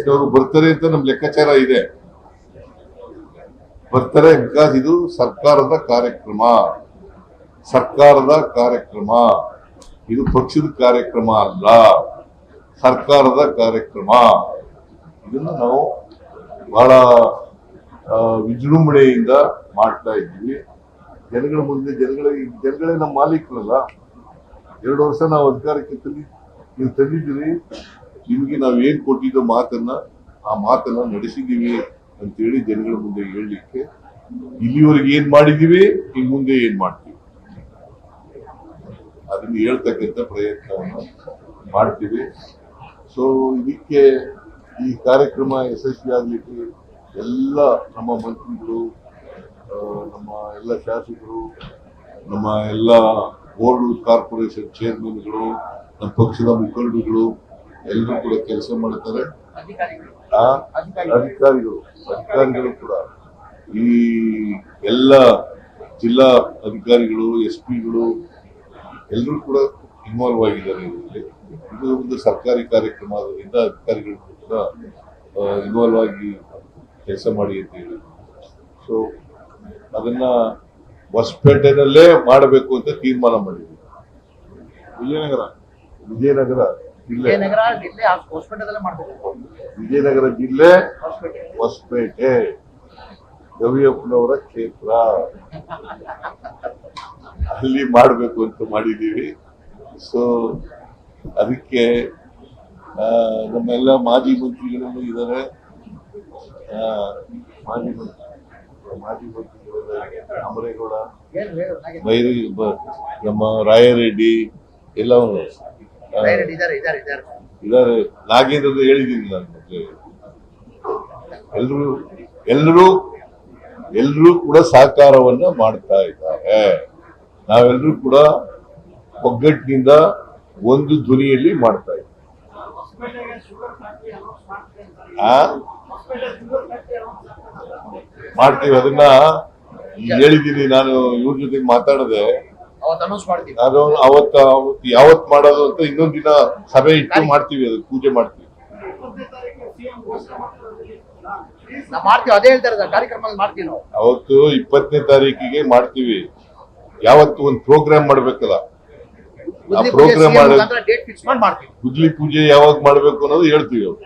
ಕಾಂಗ್ರೆಸ್ನವರು ಬರ್ತಾರೆ ಅಂತ ನಮ್ ಲೆಕ್ಕಾಚಾರ ಇದೆ. ಬರ್ತಾರೆ ಬಿಕಾಸ್ ಇದು ಸರ್ಕಾರದ ಕಾರ್ಯಕ್ರಮ. ಸರ್ಕಾರದ ಕಾರ್ಯಕ್ರಮ. ಇದು ಪಕ್ಷದ ಕಾರ್ಯಕ್ರಮ ಅಲ್ಲ. ಸರ್ಕಾರದ ಕಾರ್ಯಕ್ರಮ. ಇದನ್ನು ನಾವು ಬಹಳ ವಿಜೃಂಭಣೆಯಿಂದ ಮಾಡ್ತಾ ಇದ್ವಿ ಜನಗಳ ಮುಂದೆ, ಜನಗಳ ಜನಗಳೇ ನಮ್ಮ ಮಾಲೀಕರಲ್ಲ. ಎರಡು ವರ್ಷ ನಾವು ಅಧಿಕಾರಕ್ಕೆ ತಂದಿ, ನೀವು ತಂದಿದ್ದೀರಿ. ನಿಮಗೆ ನಾವು ಏನು ಕೊಟ್ಟಿದ್ದೋ ಮಾತನ್ನ ಆ ಮಾತನ್ನ ನಡೆಸಿದ್ದೀವಿ ಅಂತೇಳಿ ಜನಗಳ ಮುಂದೆ ಹೇಳಲಿಕ್ಕೆ ಇಲ್ಲಿವರೆಗೆ ಏನ್ ಮಾಡಿದೀವಿ ಇನ್ ಮುಂದೆ ಏನ್ ಮಾಡ್ತೀವಿ? ಅದನ್ನ ಹೇಳ್ತಕ್ಕಂಥ ಪ್ರಯತ್ನವನ್ನು ಮಾಡ್ತೀವಿ. ಸೊ ಇದಕ್ಕೆ ಈ ಕಾರ್ಯಕ್ರಮ ಯಶಸ್ವಿ ಆಗ್ಲಿಕ್ಕೆ ಎಲ್ಲ ನಮ್ಮ ಮಂತ್ರಿಗಳು ನಮ್ಮ ಎಲ್ಲ ಶಾಸಕರು, ನಮ್ಮ ಎಲ್ಲ ಬೋರ್ಡ್ ಕಾರ್ಪೊರೇಷನ್ ಚೇರ್ಮನ್ಗಳು, ನಮ್ಮ ಪಕ್ಷದ ಮುಖಂಡರುಗಳು ಎಲ್ಲರೂ ಕೂಡ ಕೆಲಸ ಮಾಡುತ್ತಾರೆ ಆ ಅಧಿಕಾರಿಗಳು. ಅಧಿಕಾರಿಗಳು ಕೂಡ ಈ ಎಲ್ಲ ಜಿಲ್ಲಾ ಅಧಿಕಾರಿಗಳು ಎಸ್ ಪಿಗಳು ಎಲ್ಲರೂ ಕೂಡ ಇನ್ವಾಲ್ವ್ ಆಗಿದ್ದಾರೆ ಇದರಲ್ಲಿ ಇದು ಒಂದು ಸರ್ಕಾರಿ ಕಾರ್ಯಕ್ರಮ ಆದ್ರಿಂದ ಅಧಿಕಾರಿಗಳು ಕೂಡ ಇನ್ವಾಲ್ವ್ ಆಗಿ ಕೆಲಸ ಮಾಡಿ ಅಂತ ಹೇಳಿ ಸೊ ಅದನ್ನ ಹೊಸಪೇಟೆನಲ್ಲೇ ಮಾಡಬೇಕು ಅಂತ ತೀರ್ಮಾನ ಮಾಡಿದ್ವಿ ವಿಜಯನಗರ? ವಿಜಯನಗರ. ವಿಜಯನಗರ ಜಿಲ್ಲೆ ಹಾಸ್ಪಿಟಲ್ ಮಾಡ್ಬೇಕು. ವಿಜಯನಗರ ಜಿಲ್ಲೆ ಹಾಸ್ಪಿಟಲ್ ಹೊಸಪೇಟೆ ಗವಿಯಪ್ಪನವರ ಕ್ಷೇತ್ರ. ಅಲ್ಲಿ ಮಾಡಬೇಕು ಅಂತ ಮಾಡಿದ್ದೀವಿ. ಸೊ ಅದಕ್ಕೆ ನಮ್ಮೆಲ್ಲ ಮಾಜಿ ಮಂತ್ರಿಗಳು ಇದ್ದಾರೆ. ಮಾಜಿ ಮಂತ್ರಿ ಮಾಜಿ ಮಂತ್ರಿಗಳು ಅಮರೇಗೌಡ ಬೈರಿ ನಮ್ಮ ರಾಯರೆಡ್ಡಿ ಎಲ್ಲವನ್ನು ಡೈರೆಕ್ಟ್ ಇದಾರೆ ಇದಾರೆ ಇದಾರೆ. ಇದಾರೆ ನಾಗೇಂದ್ರ ಹೇಳಿದ್ದೀನಿ ನಾನು ಮೊದ್ಲೇ. ಎಲ್ರು ಎಲ್ಲರೂ ಎಲ್ಲರೂ ಕೂಡ ಸಹಕಾರವನ್ನ ಮಾಡ್ತಾ ಇದ್ದಾರೆ. ನಾವೆಲ್ಲರೂ ಕೂಡ ಒಗ್ಗಟ್ಟಿನಿಂದ ಒಂದು ಧ್ವನಿಯಲ್ಲಿ ಮಾಡ್ತಾ ಇದ್ದೀವಿ. ಮಾಡ್ತೀವಿ ಅದನ್ನ ಹೇಳಿದ್ದೀನಿ ನಾನು ಇವ್ರ ಜೊತೆ ಮಾತಾಡದೆ. ನಾನು ಅವತ್ತ ಅವತ್ತು ಯಾವತ್ ಮಾಡೋದು ಅಂತ ಇನ್ನೊಂದ್ ದಿನ ಸಭೆ ಇಟ್ಟು ಮಾಡ್ತೀವಿ ಅದು ಪೂಜೆ ಮಾಡ್ತೀವಿ. ನಾವು ಮಾಡ್ತೀವಿ ಅದೇ ಹೇಳ್ತಾರೆ ಕಾರ್ಯಕ್ರಮ ಮಾಡ್ತೀವಿ ನಾವು. ಅವತ್ತು ಇಪ್ಪತ್ತನೇ ತಾರೀಕಿಗೆ ಮಾಡ್ತೀವಿ. ಯಾವತ್ತು ಒಂದು ಪ್ರೋಗ್ರಾಮ್ ಮಾಡ್ಬೇಕಲ್ಲ. ಆ ಪ್ರೋಗ್ರಾಮ್ ಗುದ್ಲಿ ಪೂಜೆ ಯಾವಾಗ ಮಾಡ್ಬೇಕು ಅನ್ನೋದು ಹೇಳ್ತೀವಿ ಅವ್ರು.